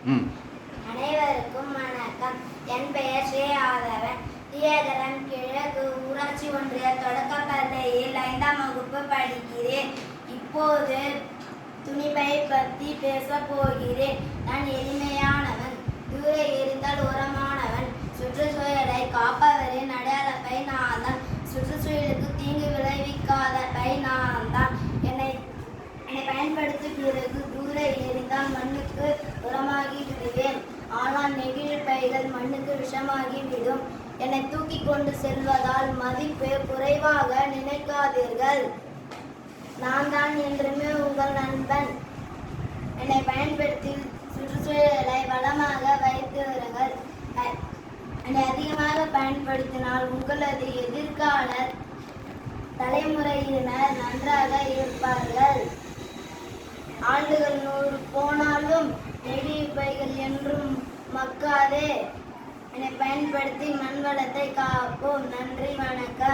அனைவருக்கும் வணக்கம். என் பெயர் ஸ்ரீ ஆதவன் கிழக்கு ஊராட்சி ஒன்றிய தொடக்க பள்ளியில் ஐந்தாம் வகுப்பு படிக்கிறேன். இப்போது துணிப்பை பற்றி பேசப் போகிறேன். நான் எளிமையானவன் தூர இருந்தால் உரமானவன் சுற்றுச்சூழலை காப்பவரின் அடையாளப்பை நான் தான் சுற்றுச்சூழலுக்கு தீங்கு விளைவிக்காத பை நான் தான் என்னை என்னை பயன்படுத்தும் பிறகு தூர எறிந்தால் மண்ணுக்கு விடுவேன் ஆனால் நெகிழ் பைகள் மண்ணுக்கு விஷமாகி விடும் என்னை தூக்கி கொண்டு செல்வதால் மதிப்பு குறைவாக நினைக்காதீர்கள். நான் தான் என்றுமே உங்கள் நண்பன். என்னை பயன்படுத்தி சுற்றுச்சூழலை வளமாக வைத்து வருங்கள். என்னை அதிகமாக பயன்படுத்தினால் உங்களது எதிர்கால தலைமுறையினர் நன்றாக இருப்பார்கள். ஆண்டுகள் நூறு போனாலும் நெகிழ் பைகள் என்றும் மக்காதே. என்னை பயன்படுத்தி மண் வளத்தை காப்போம். நன்றி வணக்கம்.